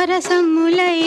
నవరసములై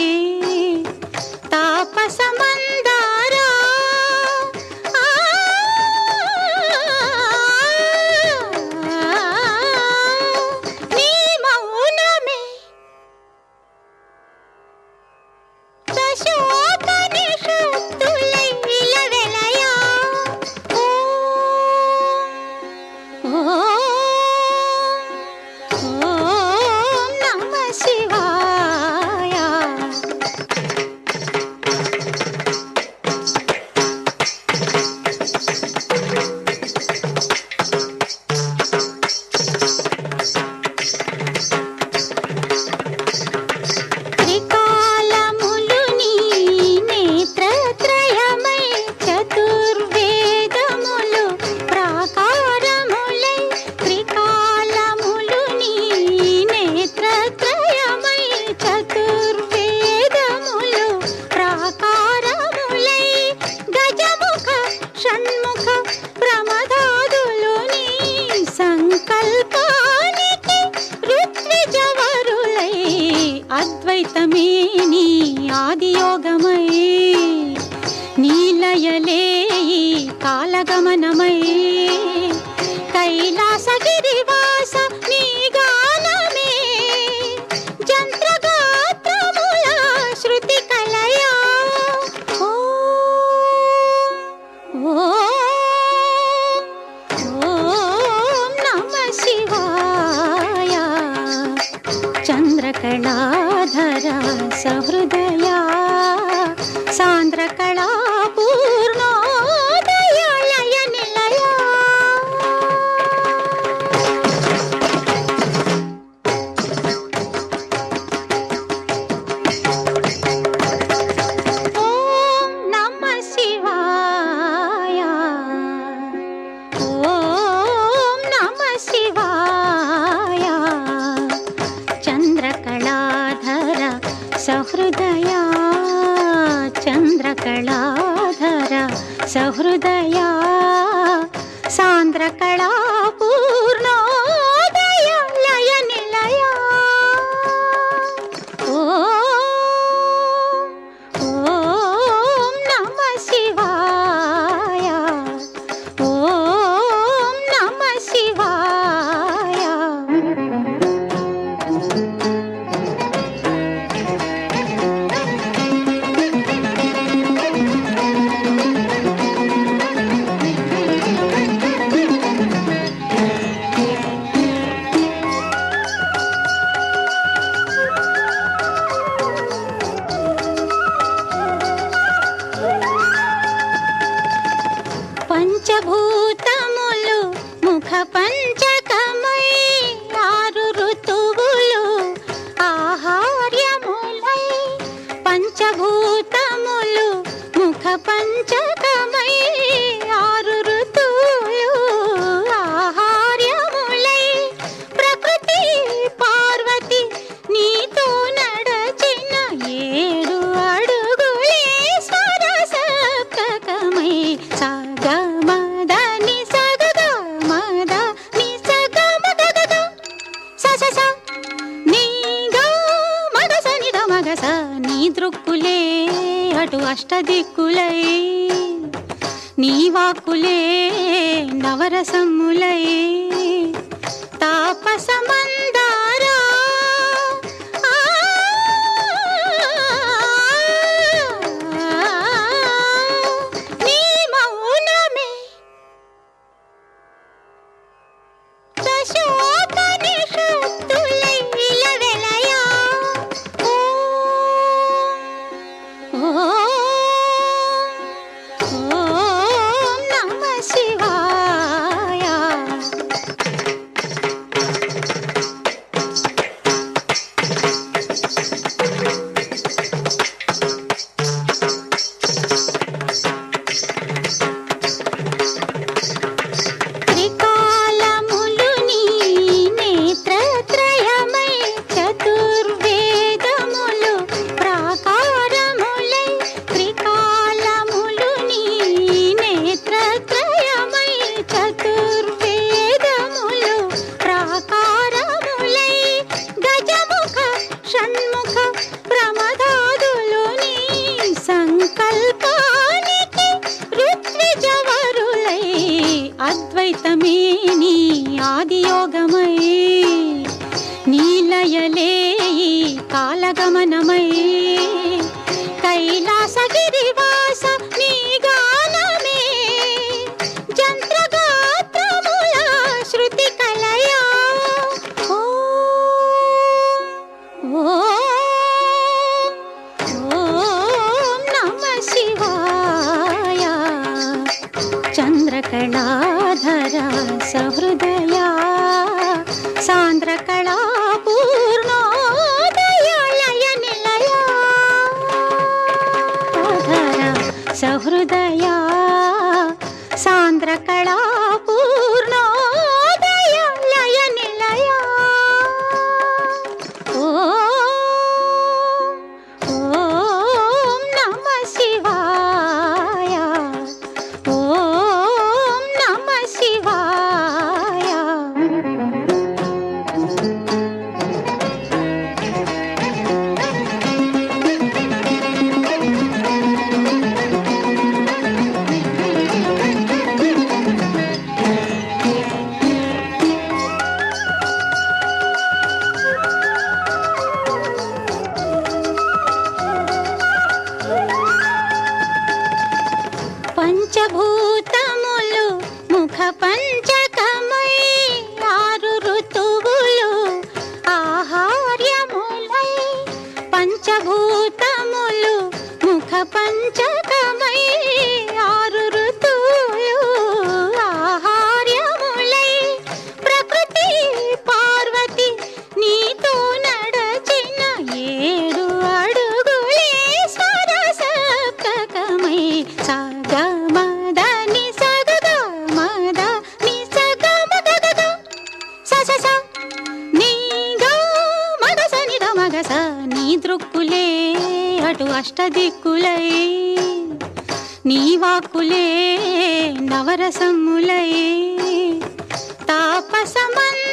కాలగమనమై चंद्रकला సప్తదిక్కులై నీ వాకులే నవరసములై. నీ ఆదియోగమై నీలయలే కాలగమనమై. कड़ा పంచత దిక్కులై నీ వాకులే నవరసములై. తాపసమన్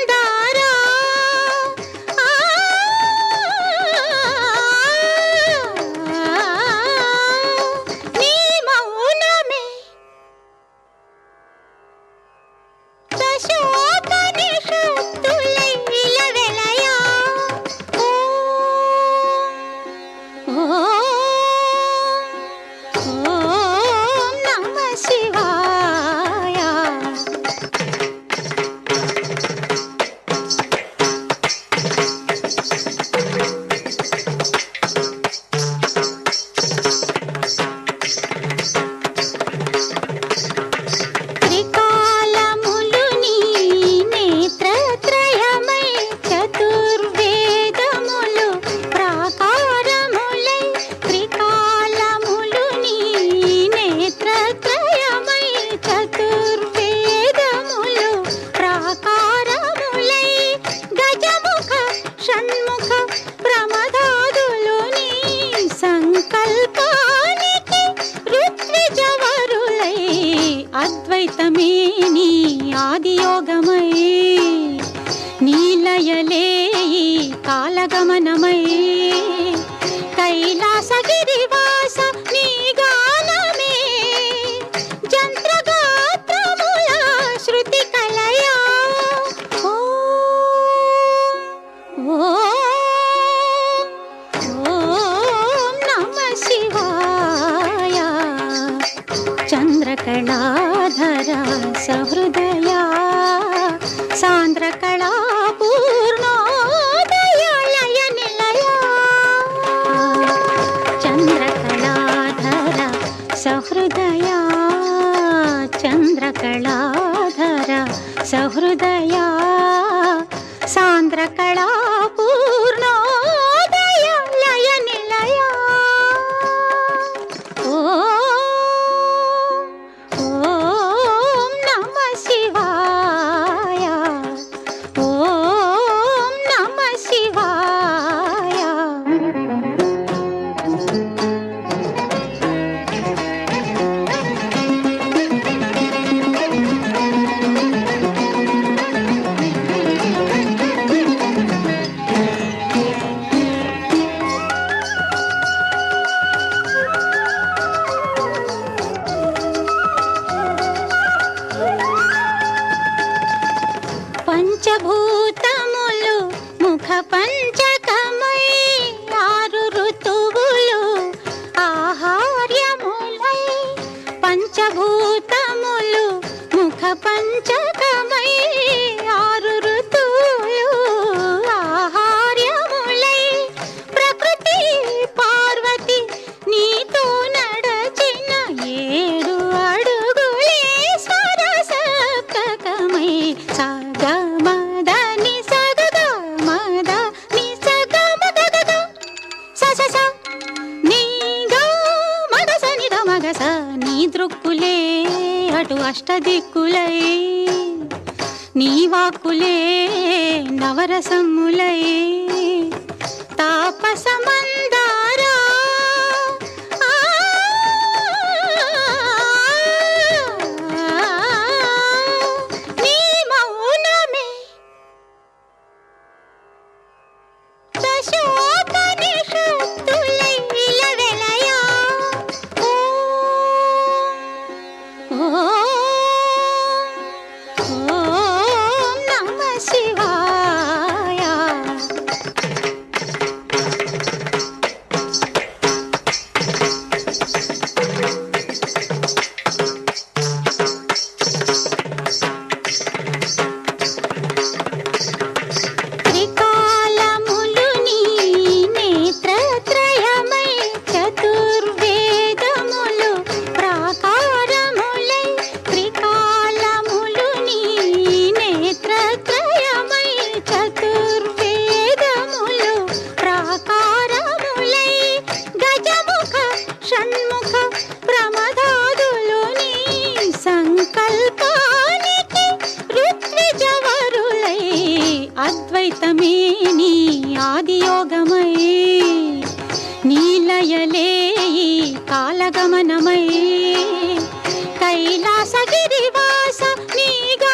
భూతములు ముఖ పంచకమై ఆరు ఋతువులు ఆహార్యములై పంచభూతములు ముఖ పంచకమై ఆరు ఋతువులు ఆహార్యములై ప్రకృతి పార్వతి నీతో నడచిన ఏడు అడుగులే సరసప్తకమై సాగమా అటు అష్టదిక్కులై నీ వాకులే నవరసములై. కైలాసగిరివాస నీగా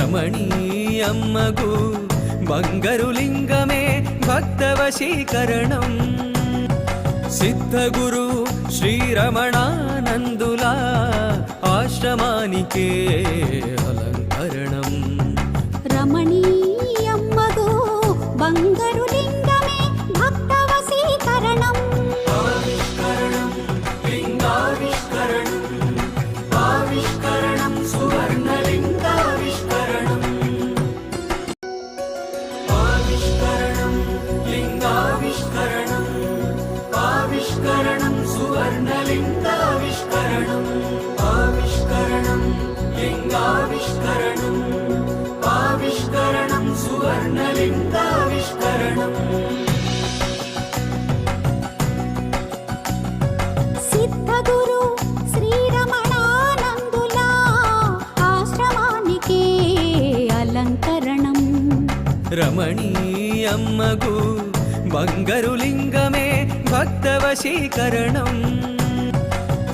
రమణీయమ్మకు బంగరులింగమే భక్తవశీకరణం. సిద్ధగురు శ్రీరమణానందులా ఆశ్రమానికే రమణీయమ్మగు బంగారు లింగమే భక్తవశీకరణం.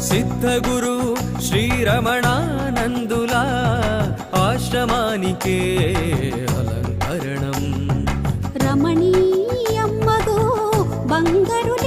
సిద్ధగురు శ్రీరమణానందుల ఆశ్రమానికే అలంకరణం. రమణీయ బంగారు